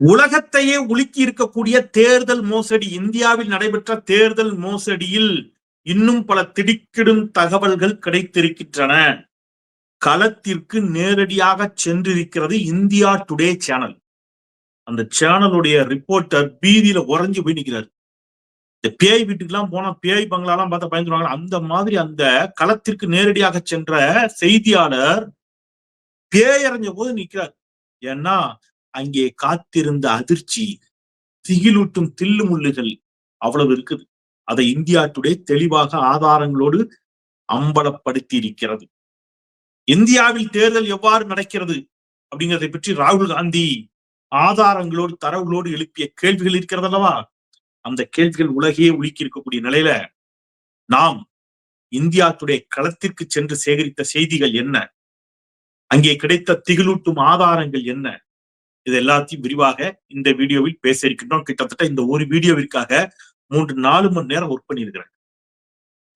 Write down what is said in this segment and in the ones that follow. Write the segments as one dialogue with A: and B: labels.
A: உலகத்தையே உலுக்கி இருக்கக்கூடிய தேர்தல் மோசடி இந்தியாவில் நடைபெற்ற தேர்தல் மோசடியில் இன்னும் பல திடுக்கிடும் தகவல்கள் கிடைத்திருக்கின்றன. களத்திற்கு நேரடியாக சென்றிருக்கிறது இந்தியா டுடே சேனல் அந்த சேனலுடைய ரிப்போர்ட்டர் பீதியில உறைஞ்சு போய் நிற்கிறார் இந்த பேய் வீட்டுக்கு எல்லாம் போனா பேய் பங்களாலாம் பார்த்தா பயந்துருவாங்க அந்த மாதிரி அந்த களத்திற்கு நேரடியாக சென்ற செய்தியாளர் பேயறிஞ்ச போது நிற்கிறார் ஏன்னா அங்கே காத்திருந்த அதிர்ச்சி திகிலூட்டும் தில்லு முள்ளுகள் அவ்வளவு இருக்குது. அதை இந்தியா டுடே தெளிவாக ஆதாரங்களோடு அம்பலப்படுத்தி இருக்கிறது இந்தியாவில் தேர்தல் எவ்வாறு நடக்கிறது அப்படிங்கிறதை பற்றி ராகுல் காந்தி ஆதாரங்களோடு தரவுகளோடு எழுப்பிய கேள்விகள் இருக்கிறது அல்லவா? அந்த கேள்விகள் உலகையே உலுக்கி இருக்கக்கூடிய நிலையில நாம் இந்தியா டுடே களத்திற்கு சென்று சேகரித்த செய்திகள் என்ன? அங்கே கிடைத்த திகிலூட்டும் ஆதாரங்கள் என்ன? இது எல்லாத்தையும் விரிவாக இந்த வீடியோவில் பேச இருக்கின்றோம். கிட்டத்தட்ட இந்த ஒரு வீடியோவிற்காக மூன்று நாலு மணி நேரம் ஒர்க் பண்ணியிருக்கிறேன்.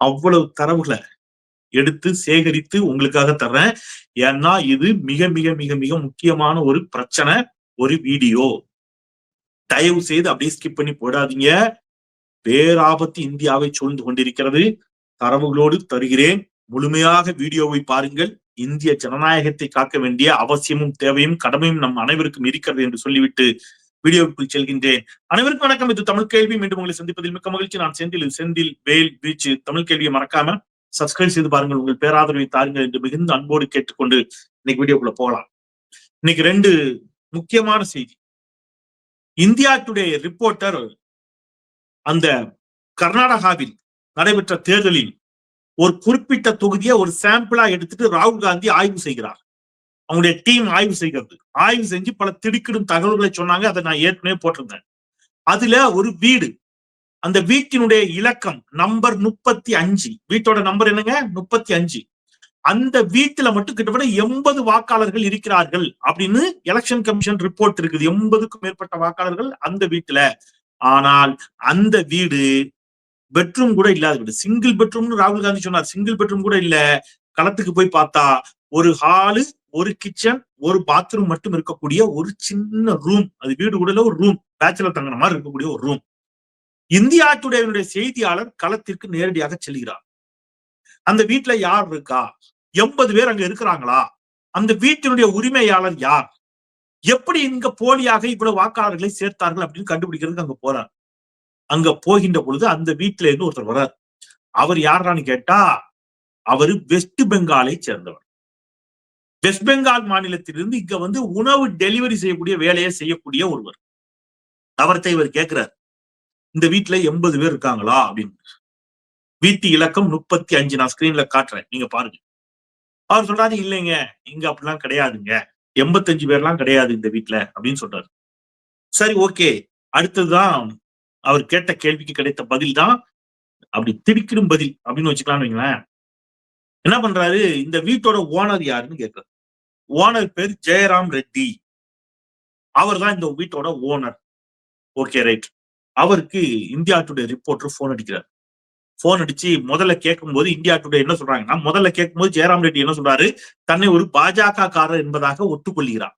A: அவ்வளவு தரவுகளை எடுத்து சேகரித்து உங்களுக்காக தர்றேன். ஏன்னா இது மிக மிக மிக மிக முக்கியமான ஒரு பிரச்சனை ஒரு வீடியோ. தயவு செய்து அப்படியே ஸ்கிப் பண்ணி போடாதீங்க. பேராபத்து இந்தியாவை சூழ்ந்து கொண்டிருக்கிறது. தரவுகளோடு தருகிறேன். முழுமையாக வீடியோவை பாருங்கள். இந்திய ஜனநாயகத்தை காக்க வேண்டிய அவசியமும் தேவையும் கடமையும் நம் அனைவருக்கும் இருக்கிறது என்று சொல்லிவிட்டு வீடியோவுக்குள் செல்கின்றேன். அனைவருக்கும் வணக்கம். இது தமிழ் கேள்வி. மீண்டும் உங்களை சந்திப்பதில் மிக்க மகிழ்ச்சி. நான் செந்தில். செந்தில் வேல் பீச் தமிழ் கேள்வியை மறக்காம சப்ஸ்கிரைப் செய்து பாருங்கள். உங்கள் பேராதரவை தாருங்கள் என்று மிகுந்த அன்போடு கேட்டுக்கொண்டு இன்னைக்கு வீடியோக்குள்ள போகலாம். இன்னைக்கு ரெண்டு முக்கியமான செய்தி. இந்தியா டுடே ரிப்போர்ட்டர் அந்த கர்நாடகாவில் நடைபெற்ற தேர்தலில் ஒரு குறிப்பிட்ட தொகுதியை ஒரு சாம்பிளா எடுத்துட்டு ராகுல் காந்தி ஆய்வு செய்கிறார். அவங்களுடைய டீம் ஆய்வு செய்கிறது. ஆய்வு செஞ்சு பல திடுக்கிடும் தகவல்களை சொன்னாங்க. அதை நான் ஏற்கனவே போட்டிருந்தேன். அதுல ஒரு வீடு. அந்த வீட்டினுடைய இலக்கம் நம்பர் முப்பத்தி அஞ்சு. வீட்டோட நம்பர் என்னங்க? முப்பத்தி அஞ்சு. அந்த வீட்டுல மட்டும் கிட்டத்தட்ட எண்பது வாக்காளர்கள் இருக்கிறார்கள் அப்படின்னு எலெக்ஷன் கமிஷன் ரிப்போர்ட் இருக்குது. எண்பதுக்கும் மேற்பட்ட வாக்காளர்கள் அந்த வீட்டுல. ஆனால் அந்த வீடு பெட்ரூம் கூட இல்லாத வீடு சிங்கிள் பெட்ரூம்னு ராகுல் காந்தி சொன்னார். சிங்கிள் பெட்ரூம் கூட இல்ல. களத்துக்கு போய் பார்த்தா ஒரு ஹாலு ஒரு கிச்சன் ஒரு பாத்ரூம் மட்டும் இருக்கக்கூடிய ஒரு சின்ன ரூம். அது வீடு கூட ஒரு ரூம். பேச்சுலர் தங்கின மாதிரி இருக்கக்கூடிய ஒரு ரூம். இந்தியா டுடேனுடைய செய்தியாளர் களத்திற்கு நேரடியாக செல்கிறார். அந்த வீட்டுல யார் இருக்கா? எண்பது பேர் அங்க இருக்கிறாங்களா? அந்த வீட்டினுடைய உரிமையாளர் யார்? எப்படி இங்க போலியாக இவ்வளவு வாக்காளர்களை சேர்த்தார்கள் அப்படின்னு கண்டுபிடிக்கிறதுக்கு அங்க போறார் அங்க போகின்ற பொழுது அந்த வீட்டுல இருந்து ஒருத்தர் வர்றார். அவர் யாரான்னு கேட்டா அவரு வெஸ்ட் பெங்காலை சேர்ந்தவர். வெஸ்ட் பெங்கால் மாநிலத்திலிருந்து இங்க வந்து உணவு டெலிவரி செய்யக்கூடிய வேலையை செய்யக்கூடிய ஒருவர். அவர்த்த இவர் கேட்கிறார். இந்த வீட்டுல எண்பது பேர் இருக்காங்களா அப்படின்னு வீட்டு இலக்கம் முப்பத்தி அஞ்சு. நான் ஸ்கிரீன்ல காட்டுறேன். நீங்க பாருங்க. அவர் சொல்றாரு இல்லைங்க இங்க அப்படிலாம் கிடையாதுங்க. எண்பத்தஞ்சு பேர்லாம் கிடையாது இந்த வீட்டுல அப்படின்னு சொல்றாரு. சரி ஓகே. அடுத்ததுதான் அவர் கேட்ட கேள்விக்கு கிடைத்த பதில் தான் அப்படி திடுக்கிடும் பதில் அப்படின்னு வச்சுக்கலாம்னு வைங்களேன். என்ன பண்றாரு? இந்த வீட்டோட ஓனர் யாருன்னு கேட்கிறாரு. ஓனர் பேர் ஜெயராம் ரெட்டி. அவர் தான் இந்த வீட்டோட ஓனர் ஓகே ரைட் அவருக்கு இந்தியா டுடே ரிப்போர்ட்டர் போன் அடிக்கிறார். போன் அடிச்சு முதல்ல கேட்கும் போது இந்தியா டுடே என்ன சொல்றாங்கன்னா முதல்ல கேட்கும்போது ஜெயராம் ரெட்டி என்ன சொல்றாரு? தன்னை ஒரு பாஜக காரர் என்பதாக ஒத்துக்கொள்கிறார்.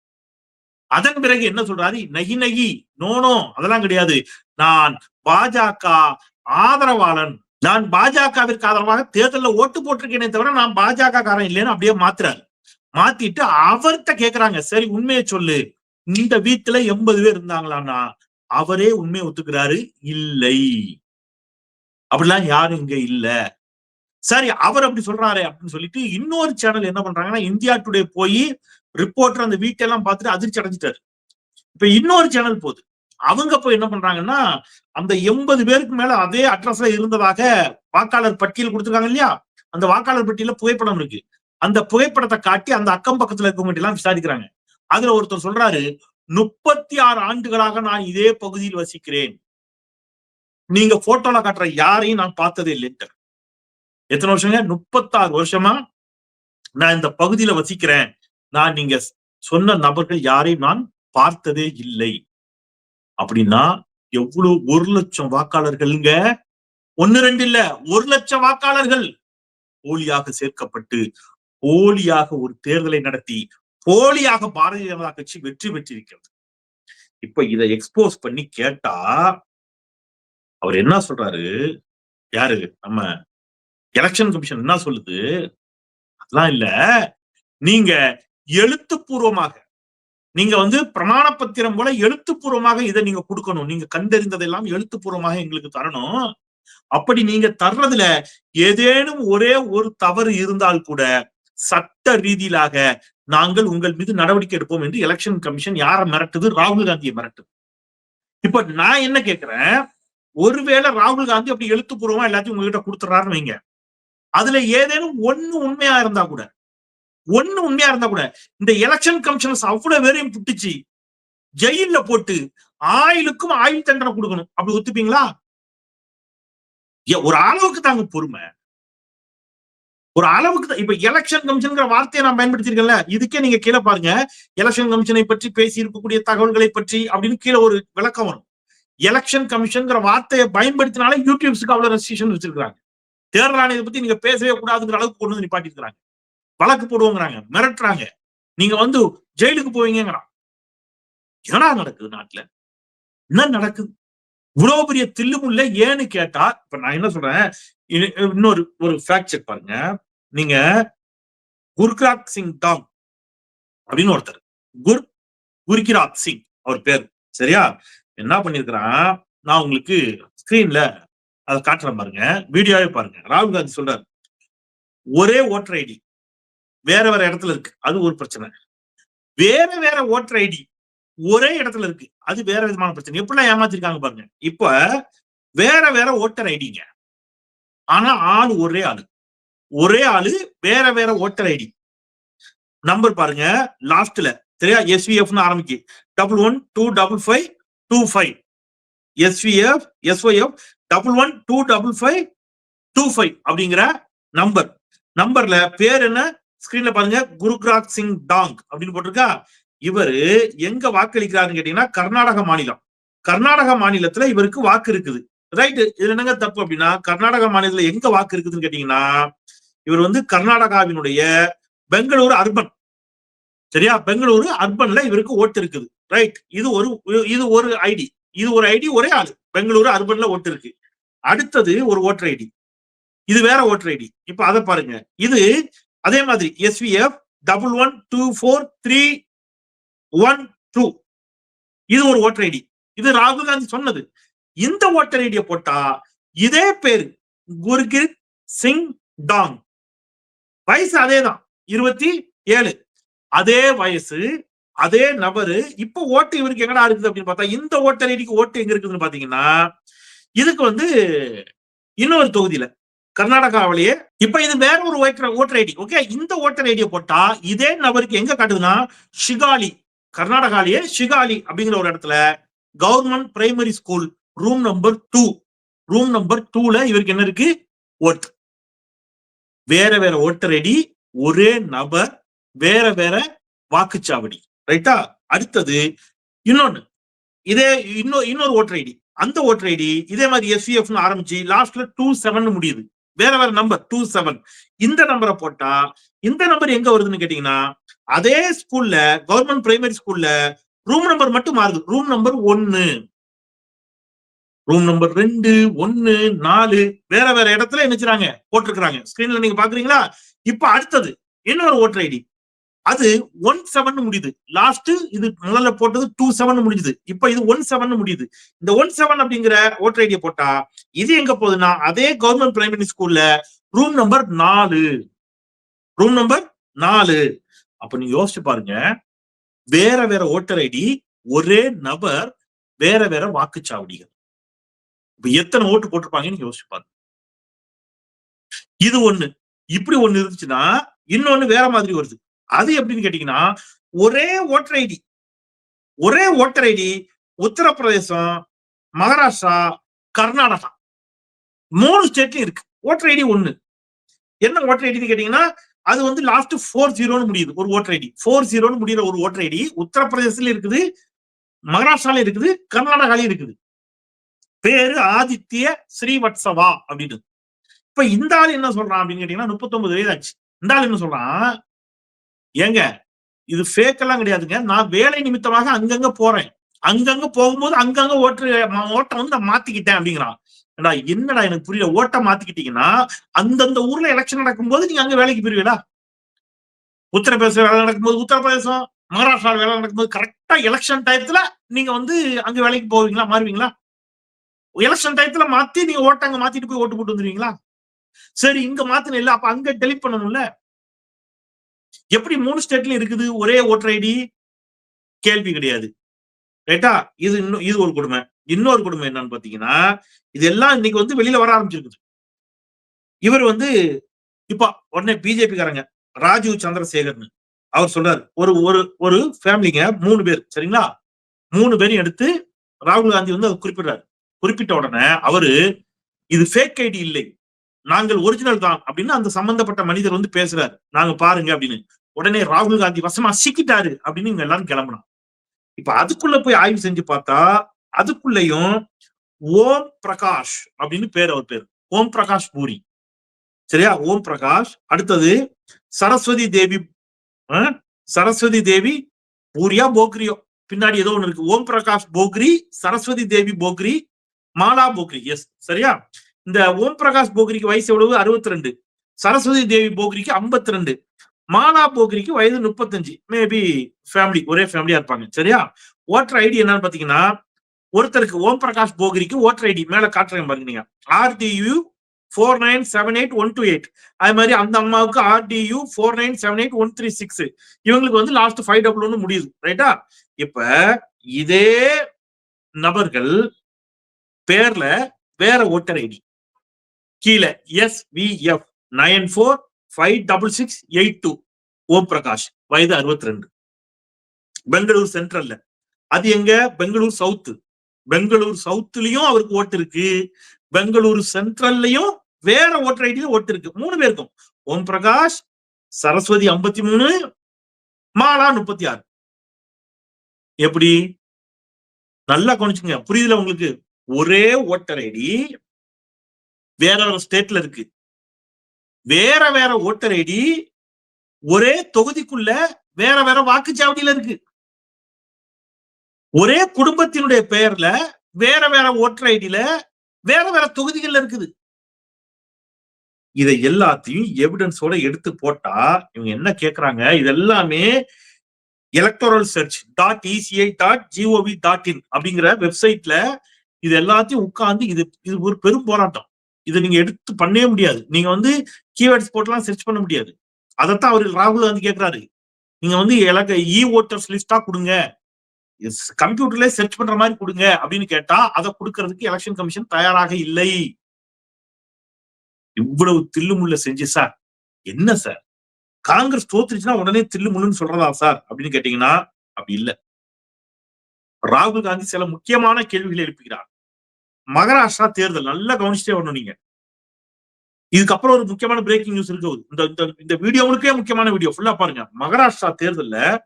A: அதன் பிறகு என்ன சொல்றாரு? நகி நகி நோனோ அதெல்லாம் கிடையாது. நான் பாஜக ஆதரவாளன். நான் பாஜகவிற்கு ஆதரவாக தேர்தலில் ஓட்டு போட்டிருக்கேனே தவிர நான் பாஜக காரன் இல்லைன்னு அப்படியே மாத்துறாரு. மாத்திட்டு அவர்கிட்ட கேக்குறாங்க. சரி உண்மையை சொல்லு. இந்த வீட்டுல எண்பது பேர் இருந்தாங்களான்னா அவரே உண்மையை ஒத்துக்கிறாரு? இல்லை. அப்படிலாம் யாரும் இங்க இல்ல. சரி அவர் அப்படி சொல்றாரு அப்படின்னு சொல்லிட்டு இன்னொரு சேனல் என்ன பண்றாங்கன்னா இந்தியா டுடே போய் ரிப்போர்ட்டர் அந்த வீட்டெல்லாம் பார்த்துட்டு அதிர்ச்சி அடைஞ்சிட்டாரு. இப்ப இன்னொரு சேனல் போகுது. அவங்க போய் என்ன பண்றாங்கன்னா அந்த எண்பது பேருக்கு மேல அதே அட்ரஸ்ல இருந்ததாக வாக்காளர் பட்டியல் கொடுத்துருக்காங்க இல்லையா? அந்த வாக்காளர் பட்டியல புகைப்படம் இருக்கு. அந்த புகைப்படத்தை காட்டி அந்த அக்கம் பக்கத்துல இருக்கவங்க எல்லாம் விசாரிக்கிறாங்க. அதுல ஒருத்தர் சொல்றாரு முப்பத்தி ஆறு ஆண்டுகளாக நான் இதே பகுதியில் வசிக்கிறேன். நீங்க போட்டோல காட்டுற யாரையும் நான் பார்த்ததே இல்லைன்ட்டு. எத்தனை வருஷங்க? முப்பத்தாறு வருஷமா நான் இந்த பகுதியில வசிக்கிறேன். நான் நீங்க சொன்ன நபர்கள் யாரையும் நான் பார்த்ததே இல்லை. அப்படின்னா எவ்வளவு ஒரு லட்சம் வாக்காளர்கள்ங்க? ஒன்னு ரெண்டு இல்ல ஒரு லட்சம் வாக்காளர்கள். போலியாக சேர்க்கப்பட்டு போலியாக ஒரு தேர்தலை நடத்தி போலியாக பாரதிய ஜனதா கட்சி வெற்றி பெற்றிருக்கிறது. இப்ப இத எக்ஸ்போஸ் பண்ணி கேட்டா அவர் என்ன சொல்றாரு? யாரு? நம்ம எலெக்ஷன் கமிஷன் என்ன சொல்லுது? அதெல்லாம் இல்ல. நீங்க எழுத்துப்பூர்வமாக. நீங்க வந்து பிரமாண பத்திரம் போல எழுத்துப்பூர்வமாக இதை நீங்க கொடுக்கணும். நீங்க கண்டறிந்ததெல்லாம் எழுத்துப்பூர்வமாக எங்களுக்கு தரணும். அப்படி நீங்க தர்றதுல ஏதேனும் ஒரே ஒரு தவறு இருந்தால் கூட சட்ட ரீதியிலாக நாங்கள் உங்கள் மீது நடவடிக்கை எடுப்போம் என்று எலெக்ஷன் கமிஷன் யாரை மிரட்டுது? ராகுல் காந்தியை மிரட்டுது. இப்ப நான் என்ன கேக்குறேன்? ஒருவேளை ராகுல் காந்தி அப்படி எழுத்துப்பூர்வமா எல்லாத்தையும் உங்ககிட்ட கொடுத்துறாருன்னு வைங்க. அதுல ஏதேனும் ஒண்ணு உண்மையா இருந்தா கூட ஒண்ணு உண்மையா இருந்தா கூட இந்த எலெக்ஷன் கமிஷனர்ஸ் அவ்வளவு பேரையும் புட்டுச்சு ஜெயில்ல போட்டு ஆயிலுக்கும் ஆயுள் தண்டனை கொடுக்கணும். அப்படி ஒத்துப்பீங்களா? ஒரு அளவுக்கு தாங்க பொறுமை. ஒரு அளவுக்கு தான் இப்ப எலெக்ஷன் கமிஷன்ங்கிற வார்த்தையை நான் பயன்படுத்திருக்கேன்ல இதுக்கே நீங்க கீழே பாருங்க. எலெக்ஷன் கமிஷனை பற்றி பேசி இருக்கக்கூடிய தகவல்களை பற்றி அப்படின்னு கீழே ஒரு விளக்கம் வரும். எலெக்ஷன் கமிஷன்ங்கிற வார்த்தையை பயன்படுத்தினாலே யூடியூப்ஸுக்கு அவ்வளவு ரெஸ்ட்ரிக்ஷன் வச்சிருக்காங்க தேர்தல் ஆணையத்தை பத்தி நீங்க பேசவே கூடாதுங்கிற அளவுக்கு கொண்டு வந்து நிப்பாட்டிருக்காங்க வழக்கு போடுவோங்கிறாங்க மிரட்டுறாங்க. நீங்க வந்து ஜெயிலுக்கு போவீங்கிறான் என்னடா நடக்குது நாட்டுல? என்ன நடக்குது? இவ்வளவு பெரிய தில்லுமுல்ல ஏன்னு கேட்டா இப்ப நான் என்ன சொல்றேன் இன்னொரு ஒரு ஃபேக்ட் செக் பாருங்க. நீங்க குர்கிராத் சிங் டாங் அப்படின்னு ஒருத்தர் குர் குர்கிராத் சிங் அவர் பேர். சரியா? என்ன பண்ணிருக்கிறான் நான் உங்களுக்கு ஸ்கிரீன்ல அதை காட்டுறேன் பாருங்க வீடியோவே பாருங்க. ராகுல் காந்தி சொல்றாரு ஒரே ஓட்டர் ஐடி வேற வேற இடத்துல இருக்கு. அது ஒரு பிரச்சனை. வேற வேற ஓட்டர் ஐடி ஒரே இடத்துல இருக்கு. அது வேற விதமான பிரச்சனை. எப்படிலாம் ஏமாத்திருக்காங்க பாருங்க. இப்ப வேற வேற ஓட்டர் ஐடிங்க. ஆனா ஆள் ஒரே ஆளு. ஒரே ஆளு வேற வேற ஓட்டர் ஐடி. நம்பர் பாருங்க. லாஸ்ட்ல சரியா? எஸ்விஎஃப்னு ஆரம்பிக்கு. Double one two double five two five. SVF SOF double one two double five two five அப்படிங்கிற நம்பர். நம்பர்ல பேர் என்ன? ஸ்கிரீன்ல பாருங்க குருகிராத் சிங் டாங் அப்படின்னு போட்டிருக்கா. இவரு எங்க வாக்களிக்கிறாருன்னு கேட்டீங்கன்னா கர்நாடக மாநிலம். கர்நாடக மாநிலத்துல இவருக்கு வாக்கு இருக்குது. ரைட் இதுல என்னங்க தப்பு அப்படின்னா கர்நாடக மாநிலத்துல எங்க வாக்கு இருக்குதுன்னு கேட்டீங்கன்னா இவர் வந்து கர்நாடகாவினுடைய பெங்களூரு அர்பன். சரியா? பெங்களூரு அர்பன்ல இவருக்கு ஓட்டு இருக்குது. ரைட் இது ஒரு இது ஒரு ஐடி. இது ஒரு ஐடி ஒரே ஆளு. பெங்களூரு அர்பன்ல ஓட்டு இருக்கு. அடுத்தது ஒரு ஓட்டர் ஐடி. இது வேற ஓட்டர் ஐடி. இப்ப அதை பாருங்க. இது அதே மாதிரி SVF double one two four three one two இது ஒரு ஓட்டர் ஐடி இது ராகுல் காந்தி சொன்னது. இந்த ஓட்டர் ஐடியை போட்டா இதே பேரு குர்கித் சிங் டாங். வயசு அதேதான். இருபத்தி ஏழு. அதே வயசு அதே நபரு. இப்ப ஓட்டு இவருக்கு எங்கடா இருக்குது அப்படின்னு பார்த்தா இந்த ஓட்டர் ஐடிக்கு ஓட்டு எங்க இருக்குதுன்னு பாத்தீங்கன்னா இதுக்கு வந்து இன்னொரு தொகுதியில கர்நாடகாவிலேயே. இப்ப இது வேற ஒரு ஓட்டர் ஓட்டர் ஐடி. ஓகே இந்த ஓட்டர் ஐடியை போட்டா இதே நபருக்கு எங்க காட்டுதுன்னா ஷிகாலி கர்நாடகாலேயே ஷிகாலி அப்படிங்கிற ஒரு இடத்துல government primary school room number two room number டூல இவருக்கு என்ன இருக்கு? ஓட் வேற வேற ஓட்டர் ஐடி ஒரே நபர் வேற வேற வாக்குச்சாவடி. ரைட்டா அடுத்தது இன்னொன்னு. இதே இன்னொரு இன்னொரு ஓட்டர் ஐடி. அந்த ஓட்டர் ஐடி இதே மாதிரி எஸ்சிஎஃப் ஆரம்பிச்சு லாஸ்ட்ல டூ செவன் முடியுது. வேற வேற நம்பர் டூ செவன் இந்த நம்பரை போட்டா இந்த நம்பர் எங்க வருதுன்னு கேட்டீங்கன்னா அதே ஸ்கூல்ல கவர்மெண்ட் பிரைமரி ஸ்கூல்ல ரூம் நம்பர் மட்டும் மாறுது. ரூம் நம்பர் ஒன்னு ரூம் நம்பர் ரெண்டு ஒன்னு நாலு வேற வேற இடத்துல என்னச்சுறாங்க போட்டிருக்கிறாங்க. ஸ்கிரீன்ல நீங்க பாக்குறீங்களா? இப்ப அடுத்தது இன்னொரு ஓட்டர் ஐடி அது ஒன் செவன் முடியுது. லாஸ்ட் இது முதல்ல போட்டது டூ செவன் முடிஞ்சுது. இப்ப இது ஒன் செவன் முடியுது. இந்த ஒன் செவன் அப்படிங்கிற ஓட்டர் ஐடியை போட்டா இது எங்க போகுதுன்னா அதே கவர்மெண்ட் பிரைமரி ஸ்கூல்ல ரூம் நம்பர் நாலு. ரூம் நம்பர் நாலு. அப்ப நீங்க யோசிச்சு பாருங்க. வேற வேற ஓட்டர் ஐடி ஒரே நபர் வேற வேற வாக்குச்சாவடிகள். இப்ப எத்தனை ஓட்டு போட்டிருப்பாங்கன்னு யோசிச்சு பாருங்க. இது ஒண்ணு. இப்படி ஒண்ணு இருந்துச்சுன்னா இன்னொன்னு வேற மாதிரி வருது. அது எப்படின்னு கேட்டீங்கன்னா ஒரே ஓட்டர் ஐடி ஒரே ஓட்டர் ஐடி உத்தரப்பிரதேசம் மகாராஷ்டிரா கர்நாடகா மூணு ஸ்டேட்லயும் இருக்கு. ஓட்டர் ஐடி ஒண்ணு. என்ன ஓட்டர் ஐடின்னு கேட்டீங்கன்னா அது வந்து லாஸ்ட் ஃபோர் ஜீரோன்னு முடியுது ஒரு ஓட்டர் ஐடி. ஃபோர் ஜீரோன்னு முடியிற ஒரு ஓட்டர் ஐடி உத்தரப்பிரதேசத்துல இருக்குது மகாராஷ்டிராலையும் இருக்குது கர்நாடகாலயும் இருக்குது. பேரு ஆதித்ய ஸ்ரீவத்சவா அப்படின்னு இப்ப இந்த ஆள் என்ன சொல்றான் அப்படின்னு கேட்டீங்கன்னா முப்பத்தொன்பது வயது ஆச்சு. இந்த ஆள் என்ன சொல்றான்? ஏங்க இது ஃபேக் எல்லாம் கிடையாதுங்க. நான் வேலை நிமித்தமாக அங்கங்க போறேன். அங்கங்க போகும்போது அங்கங்க ஓட்டு ம- ஓட்டை வந்து நான் மாத்திக்கிட்டேன் அப்படிங்கிறான். என்னடா எனக்கு புரியல. ஓட்டை மாத்திக்கிட்டீங்கன்னா அந்தந்த ஊர்ல எலெக்ஷன் நடக்கும்போது நீங்க அங்க வேலைக்கு போயிருவீடா உத்தரப்பிரதேச வேலை நடக்கும்போது உத்தரப்பிரதேசம் மகாராஷ்டிரா வேலை நடக்கும்போது கரெக்டா எலெக்ஷன் டயத்துல நீங்க வந்து அங்க வேலைக்கு போவீங்களா? மாறுவீங்களா? எலெக்ஷன் டயத்துல மாத்தி நீங்க ஓட்ட அங்க மாத்திட்டு போய் ஓட்டு போட்டு வந்துருவீங்களா? சரி இங்க மாத்தின இல்ல அப்ப அங்க டெலிட் பண்ணணும்ல? எப்படி மூணு ஸ்டேட்லயும் இருக்குது? ஒரே ஓட்டர் ஐடி கேள்வி கிடையாது. ரைட்டா இது இன்னும் இது ஒரு கொடுமை. இன்னொரு கொடுமை என்னன்னு பாத்தீங்கன்னா இதெல்லாம் இன்னைக்கு வந்து வெளியில வர ஆரம்பிச்சிருக்குது. இவர் வந்து இப்ப உடனே பிஜேபி காரங்க ராஜீவ் சந்திரசேகர்னு அவர் சொல்றாரு ஒரு ஒரு ஒரு ஃபேமிலிங்க மூணு பேர் சரிங்களா? மூணு பேரையும் எடுத்து ராகுல் காந்தி வந்து அவர் குறிப்பிடுறாரு. குறிப்பிட்ட உடனே அவரு இது ஃபேக் ஐடி இல்லை. நாங்கள் ஒரிஜினல் தான் அப்படின்னு அந்த சம்பந்தப்பட்ட மனிதர் வந்து பேசுறாரு. நாங்க பாருங்க அப்படின்னு. உடனே ராகுல் காந்தி வசமா சிக்கிட்டாரு அப்படின்னு இவங்க எல்லாரும் கிளம்புனான் இப்ப அதுக்குள்ள போய் ஆய்வு செஞ்சு பார்த்தா அதுக்குள்ளயும் ஓம் பிரகாஷ் அப்படின்னு பேர் அவர் பேர். ஓம் பிரகாஷ் பூரி. சரியா? ஓம் பிரகாஷ். அடுத்தது சரஸ்வதி தேவி சரஸ்வதி தேவி பூரியா போக்ரியோ. பின்னாடி ஏதோ ஒண்ணு இருக்கு. ஓம் பிரகாஷ் போக்ரி சரஸ்வதி தேவி போக்ரி மாலா போக்ரி. எஸ் சரியா? இந்த ஓம் பிரகாஷ் போக்ரிக்கு வயசு எவ்வளவு? அறுபத்தி ரெண்டு சரஸ்வதி தேவி போக்ரிக்கு 52 ரெண்டு மாலா போக்ரிக்கு வயது முப்பத்தஞ்சு. மேபி ஃபேமிலி ஒரே ஃபேமிலியா இருப்பாங்க. சரியா? ஓட்டர் ஐடி என்னன்னு பாத்தீங்கன்னா ஒருத்தருக்கு ஓம் பிரகாஷ் போக்ரிக்கு ஓட்டர் ஐடி மேல காட்டுறேன் பாருங்க நீங்க. RTU four nine seven eight one two eight அது மாதிரி அந்த அம்மாவுக்கு RTU four nine seven eight one three six இவங்களுக்கு வந்து லாஸ்ட் ஃபைவ் டபுள் ஒன்று முடியுது. ரைட்டா இப்ப இதே நபர்கள் பேர்ல வேற ஓட்டர் ஐடி. கீழே S V F nine four five double six eight two Om Prakash வயது அறுபத்தி ரெண்டு பெங்களூர் சென்ட்ரல்ல. அது எங்க? பெங்களூர் சவுத் பெங்களூர் சவுத்துலயும் அவருக்கு ஓட்டு இருக்கு. பெங்களூர் சென்ட்ரல்லையும் வேற ஓட்டர் ஐடியில ஓட்டு இருக்கு. மூணு பேருக்கும் ஓம் பிரகாஷ் சரஸ்வதி ஐம்பத்தி மூணு மாலா முப்பத்தி ஆறு. எப்படி? நல்லா கவனிச்சுங்க புரியுதுல உங்களுக்கு? ஒரே ஓட்டர் ஐடி. வேற ஒரு ஸ்டேட்ல இருக்கு. வேற வேற ஓட்டர் ஐடி ஒரே தொகுதிக்குள்ள வேற வேற வாக்குச்சாவடியில இருக்கு. ஒரே குடும்பத்தினுடைய பெயர்ல வேற வேற ஓட்டர் ஐடியில வேற வேற தொகுதிகள்ல இருக்குது. இதை எல்லாத்தையும் எவிடன்ஸோட எடுத்து போட்டா இவங்க என்ன கேக்குறாங்க? இது எல்லாமே electoral search dot ECI dot gov dot in அப்படிங்கிற வெப்சைட்ல இது எல்லாத்தையும் உட்கார்ந்து இது இது ஒரு பெரும் போராட்டம். இதை நீங்க எடுத்து பண்ணவே முடியாது. நீங்க வந்து கீவேர்ட்ஸ் போட்டுலாம் சர்ச் பண்ண முடியாது. அதைத்தான் அவர் ராகுல் காந்தி கேட்கிறாரு நீங்க வந்து எனக்கு இ ஓட்டர்ஸ் லிஸ்டா கொடுங்க. கம்ப்யூட்டர்ல சர்ச் பண்ற மாதிரி கொடுங்க அப்படின்னு கேட்டா அதை கொடுக்கறதுக்கு எலெக்ஷன் கமிஷன் தயாராக இல்லை. இவ்வளவு தில்லுமுள்ள செஞ்சு சார். என்ன சார்? காங்கிரஸ் தோத்துருச்சுன்னா உடனே தில்லுமுள்ளுன்னு சொல்றதா சார்? அப்படின்னு கேட்டீங்கன்னா அப்படி இல்ல. ராகுல் காந்தி சில முக்கியமான கேள்விகளை எழுப்புகிறார். மகாராஷ்டிரா தேர்தல் நல்லா கவனிச்சுட்டே வரணும் நீங்க. இதுக்கப்புறம் ஒரு முக்கியமான பிரேக்கிங் நியூஸ் இருக்கு. இந்த இந்த- இந்த வீடியோ முழுக்கே முக்கியமான வீடியோ ஃபுல்லா பாருங்க. மகாராஷ்டிரா தேர்தல்ல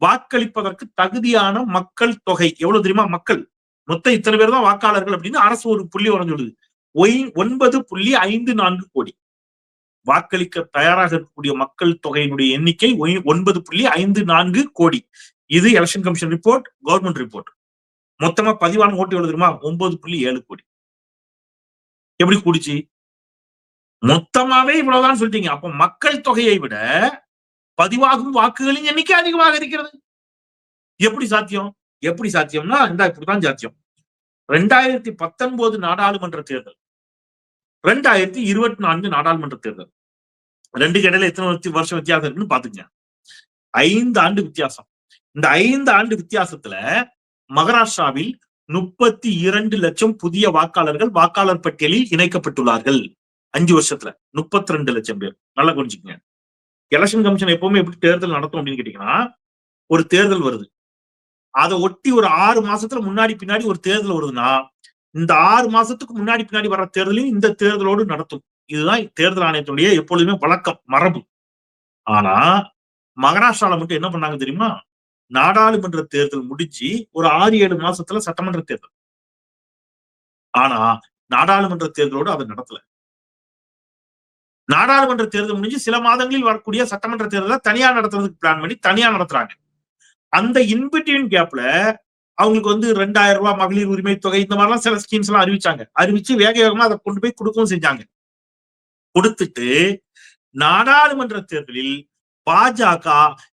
A: வாக்களிப்பதற்கு தகுதியான மக்கள் தொகை. எவ்வளவு தெரியுமா? மக்கள். மொத்தம் இத்தனை பேர் தான் வாக்காளர்கள் அப்படின்னு அரசு ஒரு புள்ளி வரைஞ்சுடுது ஒய் ஒன்பது புள்ளி ஐந்து நான்கு கோடி. வாக்களிக்க தயாராக இருக்கக்கூடிய மக்கள் தொகையினுடைய எண்ணிக்கை ஒய்- ஒன்பது புள்ளி ஐந்து நான்கு கோடி. இது election commission report government report மொத்தமா பதிவான ஓட்டு எவ்வளவு தெரியுமா? ஒன்பது புள்ளி ஏழு கோடி. எப்படி கூடிச்சு? மொத்தமாவே இவ்வளவுதான் சொல்லிட்டீங்க. அப்ப மக்கள் தொகையை விட பதிவாகும் வாக்குகளின் எண்ணிக்கை அதிகமாக இருக்கிறது. எப்படி சாத்தியம்? எப்படி சாத்தியம்னா இந்த இப்படிதான் சாத்தியம். ரெண்டாயிரத்தி பத்தொன்பது நாடாளுமன்ற தேர்தல். ரெண்டாயிரத்தி இருபத்தி நான்கு நாடாளுமன்ற தேர்தல். ரெண்டு இடையில எத்தனை வருஷ- வருஷம் வித்தியாசம் இருக்குன்னு பாத்துங்க ஐந்து ஆண்டு வித்தியாசம். இந்த ஐந்து ஆண்டு வித்தியாசத்துல மகாராஷ்டிராவில் முப்பத்தி இரண்டு லட்சம் புதிய வாக்காளர்கள் வாக்காளர் பட்டியலில் இணைக்கப்பட்டுள்ளார்கள். அஞ்சு வருஷத்துல முப்பத்தி ரெண்டு லட்சம் பேர். நல்லா புரிஞ்சுக்கங்க எலெக்ஷன் கமிஷன் எப்பவுமே எப்படி தேர்தல் நடத்தும் அப்படின்னு கேட்டீங்கன்னா ஒரு தேர்தல் வருது. அதை ஒட்டி ஒரு ஆறு மாசத்துல முன்னாடி பின்னாடி ஒரு தேர்தல் வருதுன்னா இந்த ஆறு மாசத்துக்கு முன்னாடி பின்னாடி வர்ற தேர்தலையும் இந்த தேர்தலோடு நடத்தும். இதுதான் தேர்தல் ஆணையத்துடைய எப்பொழுதுமே வழக்கம் மரபு. ஆனா மகாராஷ்டிரால மட்டும் என்ன பண்ணாங்க தெரியுமா? நாடாளுமன்ற தேர்தல் முடிஞ்சு ஒரு ஆறு ஏழு மாசத்துல சட்டமன்ற தேர்தல். ஆனா நாடாளுமன்ற தேர்தலோடு அதை நடத்தல. நாடாளுமன்ற தேர்தல் முடிஞ்சு சில மாதங்களில் வரக்கூடிய சட்டமன்ற தேர்தலை தனியா நடத்துறதுக்கு பிளான் பண்ணி தனியா நடத்துறாங்க. அந்த இன்பிட்வீன் கேப்ல அவங்களுக்கு வந்து ரெண்டாயிரம் ரூபாய் மகளிர் உரிமை தொகை இந்த மாதிரிலாம் சில ஸ்கீம்ஸ் எல்லாம் அறிவிச்சாங்க. அறிவிச்சு வேக வேகமா அதை கொண்டு போய் கொடுக்கவும் செஞ்சாங்க. கொடுத்துட்டு நாடாளுமன்ற தேர்தலில் பாஜக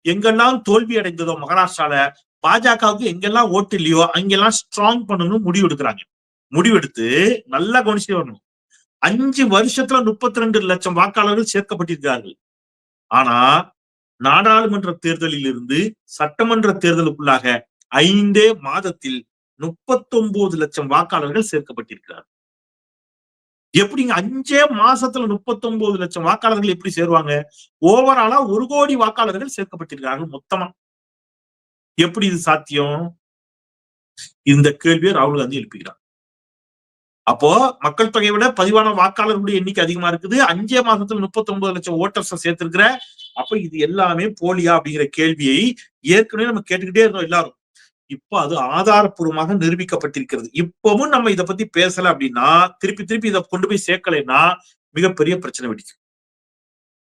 A: எங்கெல்லாம் தோல்வி அடைந்ததோ மகாராஷ்டிரால பாஜகவுக்கு எங்கெல்லாம் ஓட்டு இல்லையோ அங்கெல்லாம் ஸ்ட்ராங் பண்ணணும்னு முடிவு எடுக்கிறாங்க. முடிவெடுத்து நல்லா கவனிச்சுட்டு வரணும். அஞ்சு வருஷத்துல முப்பத்தி ரெண்டு லட்சம் வாக்காளர்கள் சேர்க்கப்பட்டிருக்கிறார்கள். ஆனா நாடாளுமன்ற தேர்தலில் இருந்து சட்டமன்ற தேர்தலுக்குள்ளாக ஐந்தே மாதத்தில் முப்பத்தொன்பது லட்சம் வாக்காளர்கள் சேர்க்கப்பட்டிருக்கிறார் எப்படிங்க அஞ்சே மாசத்துல முப்பத்தொன்பது லட்சம் வாக்காளர்கள் எப்படி சேருவாங்க? ஓவராலா ஒரு கோடி வாக்காளர்கள் சேர்க்கப்பட்டிருக்காங்க மொத்தமா. எப்படி இது சாத்தியம்? இந்த கேள்வியை ராகுல் காந்தி எழுப்புகிறார் அப்போ மக்கள் தொகையை விட பதிவான வாக்காளர்களுடைய எண்ணிக்கை அதிகமா இருக்குது. அஞ்சே மாசத்துல முப்பத்தி ஒன்பது லட்சம் ஓட்டர்ஸ் சேர்த்திருக்கிற. அப்ப இது எல்லாமே போலியா அப்படிங்கிற கேள்வியை ஏற்கனவே நம்ம கேட்டுக்கிட்டே இருந்தோம் எல்லாரும். இப்போ அது ஆதாரப்பூர்வமாக நிரூபிக்கப்பட்டிருக்கிறது. இப்பவும் நம்ம இதை பத்தி பேசல அப்படின்னா திருப்பி திருப்பி இதை கொண்டு போய் சேர்க்கலைன்னா மிகப்பெரிய பிரச்சனை வெடிக்கும்.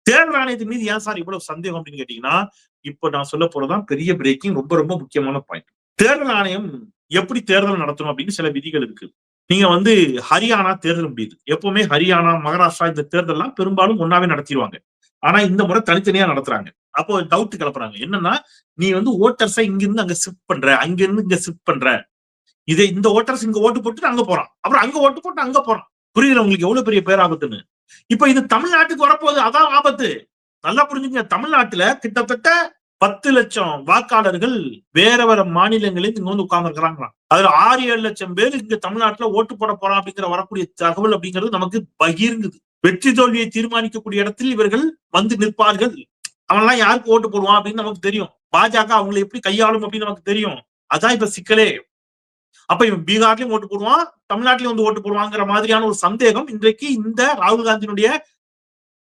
A: தேர்தல் ஆணையத்தின் மீது ஏன் சார் இவ்வளவு சந்தேகம் அப்படின்னு கேட்டீங்கன்னா இப்ப நான் சொல்ல போறதுதான் பெரிய பிரேக்கிங் ரொம்ப ரொம்ப முக்கியமான பாயிண்ட் தேர்தல் ஆணையம் எப்படி தேர்தல் நடத்தணும் அப்படின்னு சில விதிகள் இருக்கு. நீங்க வந்து ஹரியானா தேர்தல் முடியுது. எப்பவுமே ஹரியானா மகாராஷ்டிரா இந்த தேர்தல்லாம் பெரும்பாலும் ஒன்னாவே நடத்திடுவாங்க. ஆனா இந்த முறை தனித்தனியா நடத்துறாங்க. அப்போ டவுட் கிளப்புறாங்க. என்னன்னா நீ வந்து ஓட்டர்ஸை இங்கிருந்து அங்க ஷிஃப்ட் பண்ற அங்க இருந்து இங்க ஷிஃப்ட் பண்ற. இதே இந்த ஓட்டர்ஸ் இங்க ஓட்டு போட்டு அங்க போறான். அப்புறம் அங்க ஓட்டு போட்டு அங்க போறான். புரியுதுல உங்களுக்கு எவ்வளவு பெரிய பேர் ஆபத்துன்னு இப்ப இது தமிழ்நாட்டுக்கு வரப்போகுது. அதான் ஆபத்து. நல்லா புரிஞ்சுங்க. தமிழ்நாட்டுல கிட்டத்தட்ட பத்து லட்சம் வாக்காளர்கள் வேற வேற மாநிலங்களில் இங்க வந்து உட்கார்ந்து இருக்கிறாங்களாம் அதுல ஆறு ஏழு லட்சம் பேர் இங்க தமிழ்நாட்டுல ஓட்டு போட போறான் அப்படிங்கிற வரக்கூடிய தகவல் அப்படிங்கிறது நமக்கு பகிர்ந்தது. வெற்றி தோல்வியை தீர்மானிக்கக்கூடிய இடத்தில் இவர்கள் வந்து நிற்பார்கள். அவன்லாம் யாருக்கு ஓட்டு போடுவான் அப்படின்னு நமக்கு தெரியும். பாஜக அவங்களை எப்படி கையாளும் அப்படின்னு நமக்கு தெரியும். அதான் இப்ப சிக்கலே. அப்ப இவன் பீகார்லயும் ஓட்டு போடுவான் தமிழ்நாட்டிலயும் வந்து ஓட்டு போடுவாங்கிற மாதிரியான ஒரு சந்தேகம் இன்றைக்கு இந்த ராகுல் காந்தியினுடைய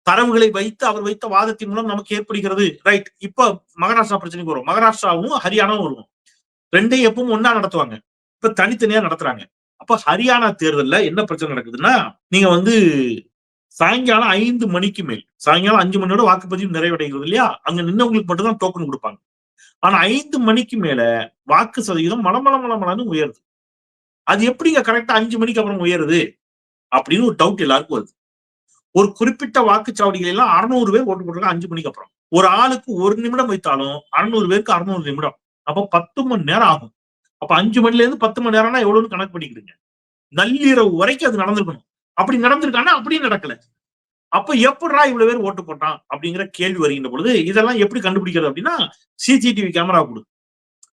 A: தரவுகளை வைத்து அவர் வைத்த வாதத்தின் மூலம் நமக்கு ஏற்படுகிறது. ரைட் இப்ப மகாராஷ்டிரா பிரச்சனைக்கு வரும் மகாராஷ்டிராவும் ஹரியானாவும் வருவோம். ரெண்டையும் எப்பவும் ஒன்னா நடத்துவாங்க. இப்ப தனித்தனியா நடத்துறாங்க. அப்ப ஹரியானா தேர்தல்ல என்ன பிரச்சனை நடக்குதுன்னா நீங்க வந்து சாயங்காலம் ஐந்து மணிக்கு மேல் சாயங்காலம் அஞ்சு மணியோட வாக்குப்பதிவு நிறைவடைகிறது இல்லையா? அங்க நின்னவங்களுக்கு மட்டும் தான் டோக்கன் கொடுப்பாங்க. ஆனா ஐந்து மணிக்கு மேல வாக்கு சதவீதம் மலமல மலமலன்னு உயருது. அது எப்படிங்க கரெக்டா அஞ்சு மணிக்கு அப்புறம் உயருது? அப்படின்னு ஒரு டவுட் எல்லாருக்கும் வருது. ஒரு குறிப்பிட்ட வாக்குச்சாவடிகள் எல்லாம் அறுநூறு பேர் ஓட்டு போட்டிருக்காங்க அஞ்சு மணிக்கு அப்புறம். ஒரு ஆளுக்கு ஒரு நிமிடம் வைத்தாலும் அறுநூறு பேருக்கு அறுநூறு நிமிடம். அப்ப பத்து மணி நேரம் ஆகும். அப்ப அஞ்சு மணில இருந்து பத்து மணி நேரம்னா எவ்வளவுன்னு கணக்கு பண்ணிக்கிறீங்க நள்ளிரவு வரைக்கும் அது நடந்திருக்கணும். அப்படி நடந்திருக்கானா? அப்படியும் நடக்கல. அப்ப எப்படா இவ்வளவு பேர் ஓட்டு போட்டான்? அப்படிங்கிற கேள்வி வருகின்ற பொழுது இதெல்லாம் எப்படி கண்டுபிடிக்கிறது அப்படின்னா சிசிடிவி கேமரா கொடு.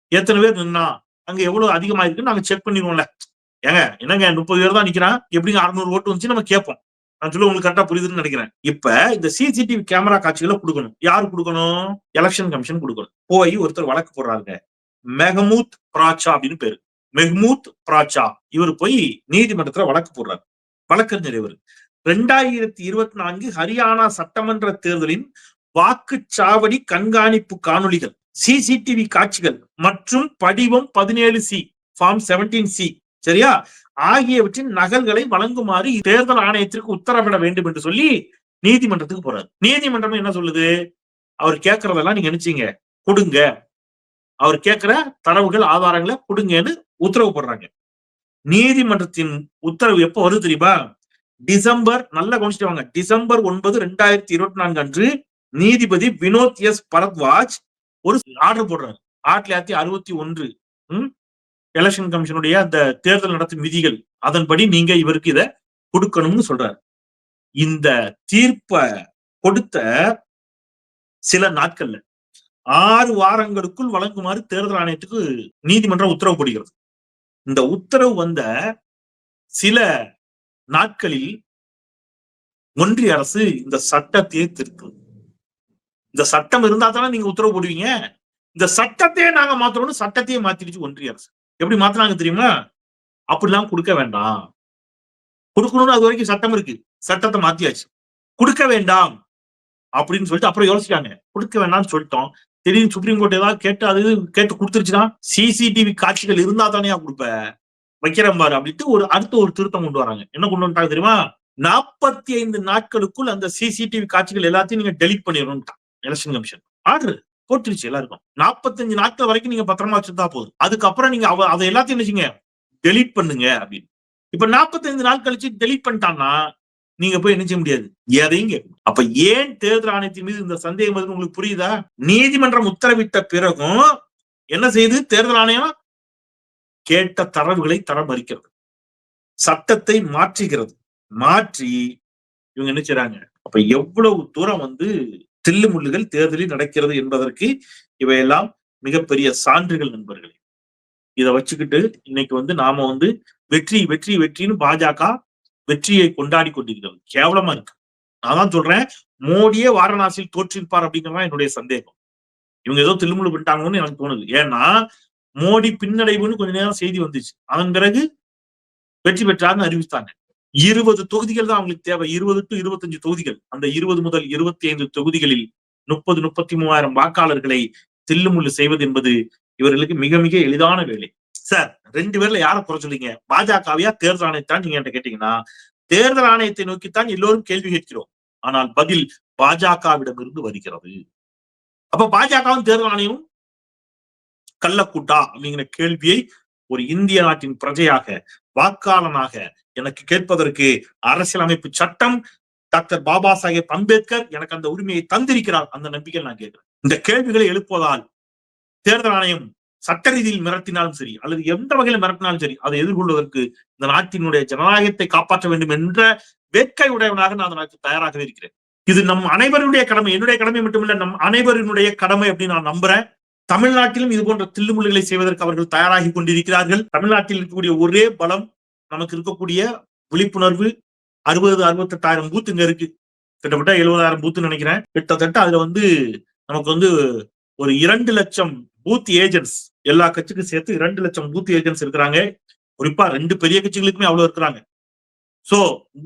A: எத்தனை பேர் நின்னா அங்க எவ்வளவு அதிகமா இருக்குன்னு நாங்க செக் பண்ணிடுவோம்ல. ஏங்க என்னங்க முப்பது பேர் தான் நிக்கிறான். எப்படிங்க அறுநூறு ஓட்டு வந்துச்சு நம்ம கேட்போம். நான் சொல்ல உங்களுக்கு கரெக்டா புரியுதுன்னு நினைக்கிறேன். இப்ப இந்த சிசிடிவி கேமரா காட்சிகளை கொடுக்கணும். யாரு கொடுக்கணும்? எலெக்ஷன் கமிஷன் கொடுக்கணும். போய் ஒருத்தர் வழக்கு போடுறாங்க மெஹமூத் பிராச்சா அப்படின்னு பேரு. மெஹமூத் பிராச்சா இவர் போய் நீதிமன்றத்துல வழக்கு போடுறாரு. வழக்கறிஞர் இவர். ரெண்டாயிரத்தி இருபத்தி நான்கு ஹரியானா சட்டமன்ற தேர்தலின் வாக்குச்சாவடி கண்காணிப்பு காணொளிகள் சிசிடிவி காட்சிகள் மற்றும் படிவம் பதினேழு சி ஃபார்ம் செவன்டீன் சி சரியா? ஆகியவற்றின் நகல்களை வழங்குமாறு தேர்தல் ஆணையத்திற்கு உத்தரவிட வேண்டும் என்று சொல்லி நீதிமன்றத்துக்கு போறாரு. நீதிமன்றம் என்ன சொல்லுது? அவர் கேட்கறதெல்லாம் நீங்க நினைச்சீங்க. கொடுங்க. அவர் கேட்கிற தரவுகள் ஆதாரங்களை கொடுங்கன்னு உத்தரவு போடுறாங்க. நீதிமன்றத்தின் உத்தரவு எப்போ வருது தெரியுமா? டிசம்பர் நல்ல கவனிச்சுட்டு வாங்க. டிசம்பர் ஒன்பது ரெண்டாயிரத்தி இருபத்தி நான்கு அன்று நீதிபதி வினோத் எஸ் பரத்வாஜ் ஒரு ஆர்டர் போடுறாரு. ஆயிரத்தி தொள்ளாயிரத்தி அறுபத்தி ஒன்று எலெக்ஷன் கமிஷனுடைய அந்த தேர்தல் நடத்தும் விதிகள் அதன்படி நீங்க இவருக்கு இத கொடுக்கணும்னு சொல்றாரு. இந்த தீர்ப்ப கொடுத்த சில நாட்கள்ல ஆறு வாரங்களுக்குள் வழங்குமாறு தேர்தல் ஆணையத்துக்கு நீதிமன்றம் உத்தரவு போடுகிறது. இந்த உத்தரவு வந்த சில நாட்களில் ஒன்றிய அரசு இந்த சட்டத்தையே திருத்தும் இந்த சட்டம் இருந்தா தானே நீங்க உத்தரவு போடுவீங்க. இந்த சட்டத்தையே நாங்க மாத்துறோம்னு சட்டத்தையே மாத்திடுச்சு ஒன்றிய அரசு. எப்படி மாத்தினாங்க தெரியுமா? அப்படிலாம் கொடுக்க வேண்டாம். கொடுக்கணும்னு அது வரைக்கும் சட்டம் இருக்கு. சட்டத்தை மாத்தியாச்சு. கொடுக்க வேண்டாம் அப்படின்னு சொல்லிட்டு அப்புறம் யோசிச்சாங்க. கொடுக்க வேண்டாம்னு சொல்லிட்டோம். திடீர்னு சுப்ரீம் கோர்ட் ஏதாவது கேட்டு அது கேட்டு கொடுத்துருச்சுன்னா சிசிடிவி காட்சிகள் இருந்தா தானே கொடுப்ப? வைக்கிறேன் பாரு அப்படின்ட்டு ஒரு அடுத்த ஒரு திருத்தம் கொண்டு வராங்க. என்ன கொண்டு வந்துட்டாங்க தெரியுமா? நாற்பத்தி ஐந்து நாட்களுக்குள் அந்த சிசிடிவி காட்சிகள் எல்லாத்தையும் நீங்க டெலிட் பண்ணிடணும் எலெக்ஷன் கமிஷன் ஆர்டர் போட்டுருச்சு எல்லாருக்கும். நாற்பத்தஞ்சு நாட்கள் வரைக்கும் நீங்க பத்திரமா வச்சிருந்தா போதும். அதுக்கப்புறம் நீங்க அவ அதை எல்லாத்தையும் நினைச்சீங்க டெலீட் பண்ணுங்க அப்படின்னு. இப்ப நாற்பத்தஞ்சு நாள் கழிச்சு டெலீட் பண்ணிட்டான்னா நீங்க போய் என்ன செய்ய முடியாது? எதையும் கேட்கணும் அப்ப ஏன் தேர்தல் ஆணையத்தின் மீது இந்த சந்தேகம் உங்களுக்கு புரியுதா? நீதிமன்றம் உத்தரவிட்ட பிறகும் என்ன செய்யுது தேர்தல் ஆணையம் கேட்ட தரவுகளை தர மறுக்கிறது. சட்டத்தை மாற்றுகிறது. மாற்றி இவங்க என்ன செய்றாங்க? அப்ப எவ்வளவு தூரம் வந்து தில்லு முள்ளுகள் தேர்தலில் நடக்கிறது என்பதற்கு இவையெல்லாம் மிகப்பெரிய சான்றுகள் நண்பர்களே. இதை வச்சுக்கிட்டு இன்னைக்கு வந்து நாம வந்து வெற்றி வெற்றி வெற்றின்னு பாஜக வெற்றியை கொண்டாடி கொண்டிருக்கிறது. கேவலமா இருக்கு. நான் தான் சொல்றேன் மோடியே வாரணாசியில் தோற்றிருப்பார் அப்படிங்கிறதான் என்னுடைய சந்தேகம். இவங்க ஏதோ தில்லுமுள்ளு பண்ணிட்டாங்கன்னு எனக்கு தோணுது ஏன்னா மோடி பின்னடைவுன்னு கொஞ்ச நேரம் செய்தி வந்துச்சு. அதன் பிறகு வெற்றி பெற்றார்னு அறிவித்தாங்க. இருபது தொகுதிகள் தான் அவங்களுக்கு தேவை. இருபது டு இருபத்தஞ்சு தொகுதிகள். அந்த இருபது முதல் இருபத்தி ஐந்து தொகுதிகளில் முப்பது முப்பத்தி மூவாயிரம் வாக்காளர்களை தில்லுமுள்ளு செய்வது என்பது இவர்களுக்கு மிக மிக எளிதான வேலை. சார் ரெண்டு பேர்ல யாரை குறை சொல்றீங்க? பாஜகவையா தேர்தல் ஆணையத்தான் நீங்க என்கிட்ட கேட்டீங்கன்னா தேர்தல் ஆணையத்தை நோக்கித்தான் எல்லோரும் கேள்வி கேட்கிறோம். ஆனால் பதில் பாஜகவிடம் இருந்து வருகிறது. அப்ப பாஜகவும் தேர்தல் ஆணையம் கள்ளக்கூட்டா அப்படிங்கிற கேள்வியை ஒரு இந்திய நாட்டின் பிரஜையாக வாக்காளனாக எனக்கு கேட்பதற்கு அரசியலமைப்பு சட்டம் டாக்டர் பாபா சாஹேப் அம்பேத்கர் எனக்கு அந்த உரிமையை தந்திருக்கிறார் அந்த நம்பிக்கையில் நான் கேட்கிறேன். இந்த கேள்விகளை எழுப்புவதால் தேர்தல் ஆணையம் சட்ட ரீதியில் மிரட்டினாலும் சரி அல்லது எந்த வகையில் மிரட்டினாலும் சரி அதை எதிர்கொள்வதற்கு இந்த நாட்டினுடைய ஜனநாயகத்தை காப்பாற்ற வேண்டும் என்ற வேட்கை உடையவனாக நான் அதற்கு தயாராகவே இருக்கிறேன். இது நம் அனைவருடைய கடமை என்னுடைய கடமை மட்டுமில்ல நம் அனைவரினுடைய கடமை அப்படின்னு நான் நம்புறேன். தமிழ்நாட்டிலும் இது போன்ற தில்லுமுள்ளுகளை செய்வதற்கு அவர்கள் தயாராகி கொண்டிருக்கிறார்கள். தமிழ்நாட்டில் இருக்கக்கூடிய ஒரே பலம் நமக்கு இருக்கக்கூடிய விழிப்புணர்வு அறுபது அறுபத்தெட்டாயிரம் பூத்துங்க இங்க இருக்கு. கிட்டத்தட்ட எழுபதாயிரம் பூத்துன்னு நினைக்கிறேன். கிட்டத்தட்ட அதுல வந்து நமக்கு வந்து ஒரு இரண்டு லட்சம் பூத் ஏஜென்ட்ஸ் எல்லா கட்சிக்கும் சேர்த்து இரண்டு லட்சம் பூத் ஏஜென்ட்ஸ் இருக்கிறாங்க. குறிப்பா ரெண்டு பெரிய கட்சிகளுக்குமே அவ்வளவு இருக்கிறாங்க. சோ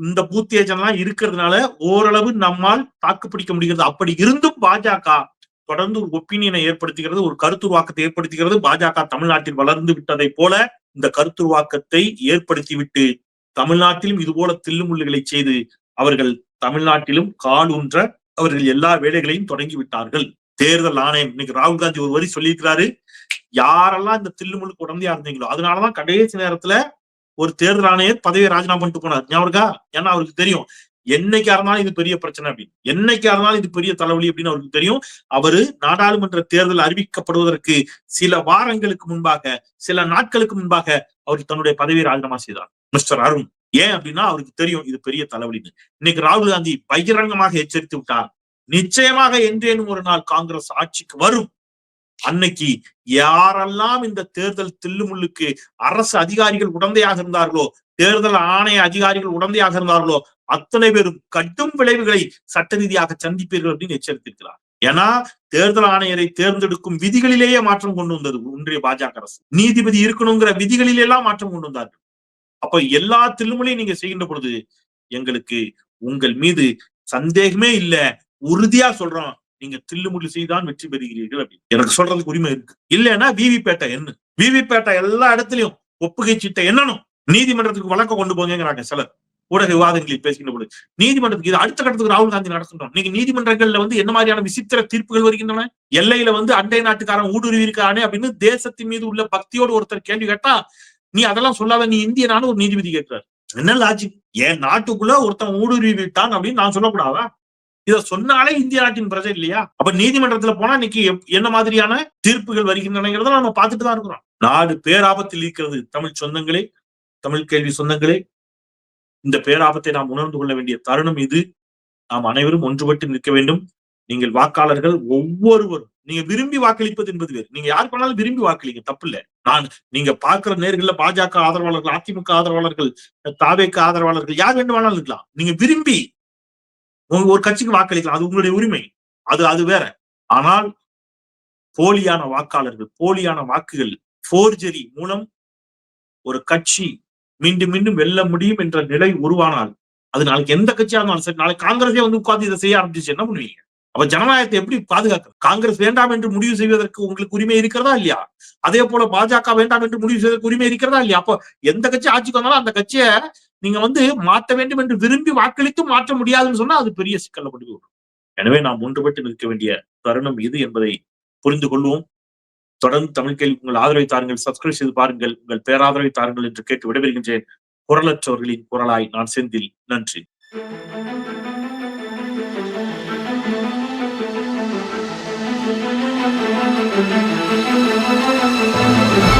A: இந்த பூத் ஏஜென்ட்லாம் இருக்கிறதுனால ஓரளவு நம்மால் தாக்கு பிடிக்க முடிகிறது. அப்படி இருந்தும் பாஜக தொடர்ந்து ஒரு ஒப்பீனியனை ஏற்படுத்துகிறது ஒரு கருத்துருவாக்கத்தை ஏற்படுத்துகிறது பாஜக தமிழ்நாட்டில் வளர்ந்து விட்டதை போல இந்த கருத்துருவாக்கத்தை ஏற்படுத்திவிட்டு தமிழ்நாட்டிலும் இது போல தில்லுமுள்ளுகளை செய்து அவர்கள் தமிழ்நாட்டிலும் கால் ஊன்ற அவர்கள் எல்லா வேலைகளையும் தொடங்கி விட்டார்கள் தேர்தல் ஆணையம் இன்னைக்கு ராகுல் காந்தி ஒரு வரி சொல்லியிருக்கிறாரு யாரெல்லாம் இந்த தில்லுமுள்ளுக்கு உடந்தையா இருந்தீங்களோ அதனாலதான் கடைசி நேரத்துல ஒரு தேர்தல் ஆணையர் பதவியை ராஜினாமா பண்ணிட்டு போனார் ஞாபகம் இருக்கா? ஏன்னா அவருக்கு தெரியும் என்னைக்கா இருந்தாலும் இது பெரிய பிரச்சனை அப்படின்னு. என்னைக்கா இருந்தாலும் இது பெரிய தலைவலி அப்படின்னு அவருக்கு தெரியும். அவரு நாடாளுமன்ற தேர்தல் அறிவிக்கப்படுவதற்கு சில வாரங்களுக்கு முன்பாக சில நாட்களுக்கு முன்பாக அவர் தன்னுடைய பதவியை ராஜினாமா செய்தார். மிஸ்டர் அருண் ஏன் அப்படின்னா அவருக்கு தெரியும் இது பெரிய தலைவலின்னு. இன்னைக்கு ராகுல் காந்தி பகிரங்கமாக எச்சரித்து விட்டார். நிச்சயமாக என்றேனும் ஒரு நாள் காங்கிரஸ் ஆட்சிக்கு வரும். அன்னைக்கு யாரெல்லாம் இந்த தேர்தல் தில்லுமுள்ளுக்கு அரசு அதிகாரிகள் உடந்தையாக இருந்தார்களோ தேர்தல் ஆணைய அதிகாரிகள் உடந்தையாக இருந்தார்களோ அத்தனை பேரும் கடும் விளைவுகளை சட்ட ரீதியாக சந்திப்பீர்கள் அப்படின்னு எச்சரித்திருக்கிறார். ஏன்னா தேர்தல் ஆணையரை தேர்ந்தெடுக்கும் விதிகளிலேயே மாற்றம் கொண்டு வந்தது ஒன்றிய பாஜக அரசு. நீதிபதி இருக்கணுங்கிற விதிகளிலெல்லாம் மாற்றம் கொண்டு வந்தார்கள். அப்ப எல்லா தில்லுமுலையும் நீங்க செய்கின்ற பொழுது எங்களுக்கு உங்கள் மீது சந்தேகமே இல்ல. உறுதியா சொல்றோம். நீங்க தில்லுமுள்ளு செய்தான் வெற்றி பெறுகிறீர்கள் அப்படின்னு. எனக்கு சொல்றதுக்கு உரிமை இருக்கு. இல்லைன்னா விவிபேட்டை என்ன விவிபேட்டை எல்லா இடத்துலயும் ஒப்புகை சீட்டை என்னனும் நீதிமன்றத்துக்கு வழக்கம் கொண்டு போங்கிறாங்க சிலர். ஊடக விவாதங்களில் பேசுகின்ற பொழுது நீதிமன்றத்துக்கு இது அடுத்த கட்டத்துக்கு ராகுல் காந்தி நடத்துட்டோம் நீங்க நீதிமன்றங்கள்ல வந்து என்ன மாதிரியான விசித்திர தீர்ப்புகள் வருகின்றன? எல்லையில வந்து அண்டை நாட்டுக்காரன் ஊடுருவி இருக்கானே அப்படின்னு தேசத்தின் மீது உள்ள பக்தியோடு ஒருத்தர் கேள்வி கேட்டா நீ அதெல்லாம் சொல்லாத நீ இந்தியனான ஒரு நீதிபதி கேட்கிறார். என்ன லாஜிக் என் நாட்டுக்குள்ள ஒருத்தன் ஊடுருவி விட்டான் அப்படின்னு நான் சொல்லக்கூடாதா? இதை சொன்னாலே இந்திய நாட்டின் பிரஜை இல்லையா? அப்ப நீதிமன்றத்துல போனா இன்னைக்கு என்ன மாதிரியான தீர்ப்புகள் வருகின்றனங்கிறத நம்ம பார்த்துட்டு தான் இருக்கிறோம். நாடு பேராபத்தில் இருக்கிறது தமிழ் சொந்தங்களே தமிழ் கேள்வி சொந்தங்களே இந்த பேராபத்தை நாம் உணர்ந்து கொள்ள வேண்டிய தருணம் இது. நாம் அனைவரும் ஒன்றுபட்டு நிற்க வேண்டும். நீங்கள் வாக்காளர்கள் ஒவ்வொருவரும். நீங்க விரும்பி வாக்களிப்பது என்பது வேறு. நீங்க யாருக்கு வேணாலும் விரும்பி வாக்களிங்க. தப்பு இல்ல நான் நீங்க பாக்குற நேர்கள்ல பாஜக ஆதரவாளர்கள் அதிமுக ஆதரவாளர்கள் தாவேக்க ஆதரவாளர்கள் யார் வேண்டுமானாலும் இருக்கலாம். நீங்க விரும்பி ஒரு கட்சிக்கு வாக்களிக்கலாம். அது உங்களுடைய உரிமை. அது அது வேற. ஆனால் போலியான வாக்காளர்கள் போலியான வாக்குகள் போர்ஜரி மூலம் ஒரு கட்சி மீண்டும் மீண்டும் வெல்ல முடியும் என்ற நிலை உருவானால் அது நாளைக்கு எந்த கட்சியா இருந்தாலும் சரி நாளைக்கு காங்கிரஸே வந்து உட்கார்ந்து இதை செய்ய ஆரம்பிச்சு என்ன பண்ணுவீங்க? அப்ப ஜனநாயகத்தை எப்படி பாதுகாக்க காங்கிரஸ் வேண்டாம் என்று முடிவு செய்வதற்கு உங்களுக்கு உரிமை இருக்கிறதா இல்லையா? அதே போல பாஜக வேண்டாம் என்று முடிவு செய்வதற்கு உரிமை இருக்கிறதா இல்லையா? அப்போ எந்த கட்சி ஆட்சிக்கு வந்தாலும் அந்த கட்சியை நீங்க வந்து மாற்ற வேண்டும் என்று விரும்பி வாக்களித்து மாற்ற முடியாதுன்னு சொன்னா அது பெரிய சிக்கல்ல கொண்டு எனவே நாம் ஒன்றுபட்டு நிற்க வேண்டிய தருணம் இது என்பதை புரிந்து கொள்வோம். தொடர்ந்து தமிழ் கேள்வி உங்கள் ஆதரவை தாருங்கள் சப்ஸ்கிரைப் செய்து பாருங்கள் உங்கள் பேராதரவை தாருங்கள் என்று கேட்டு விடைபெறுகின்றேன் குரலற்றவர்களின் குரலாய் நான் செந்தில் நன்றி
B: Thank you.